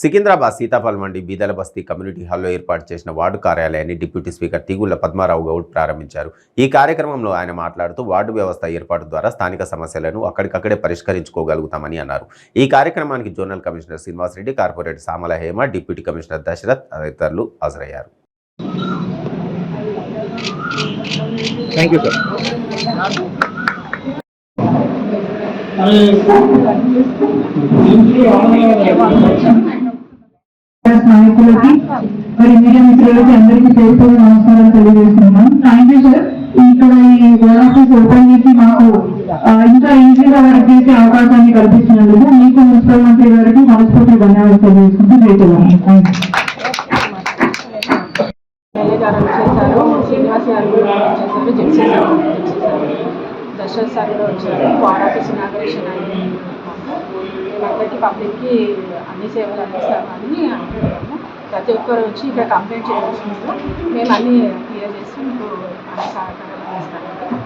సికింద్రాబాద్ సీతాఫల్ మండి బీదల బస్తీ కమ్యూనిటీ హాల్లో ఏర్పాటు చేసిన వార్డు కార్యాలయాన్ని డిప్యూటీ స్పీకర్ తీగుళ్ళ పద్మారావు గౌడ్ ప్రారంభించారు. ఈ కార్యక్రమంలో ఆయన మాట్లాడుతూ వార్డు వ్యవస్థ ఏర్పాటు ద్వారా స్థానిక సమస్యలను అక్కడికక్కడే పరిష్కరించుకోగలుగుతామని అన్నారు. ఈ కార్యక్రమానికి zonal commissioner Srinivasreddy corporator Samala Hema deputy commissioner Dasharath తదితరులు హాజరయ్యారు. థ్యాంక్ యూ సార్ నాయకులకి మరి మీడియా మిత్రులకి అందరికీ పేరుతో నమస్కారం తెలియజేస్తున్నాం. థ్యాంక్ యూ సార్ ఇక్కడ ఈ గోడ ఆఫీస్ ఓపెన్ చేసి మాకు ఇంకా ఈజీగా వర్క్ చేసే అవకాశాన్ని కల్పించినందుకు మీకు మున్సిపల్ మంత్రి గారికి మనస్ఫూర్తి ధన్యవాదాలు తెలియజేసుకుంటూ జైతున్నాను థ్యాంక్ గారు వచ్చేసారు శ్రీనివాస్ గారు వచ్చేసారు జెడ్సీ సార్ వచ్చేసారు దశరథ్ సార్ కూడా వచ్చారు. వారాఫీస్ ఇనాగరేషన్ అయింది మేమందరికీ పబ్లిక్కి అన్ని సేవలు అందిస్తామని అనుకుంటున్నాము ప్రతి ఒక్కరు వచ్చి ఇక్కడ కంప్లైంట్ చేయవలసిందిగా మేము అన్నీ క్లియర్ చేసి మీకు సహకారం చేస్తాం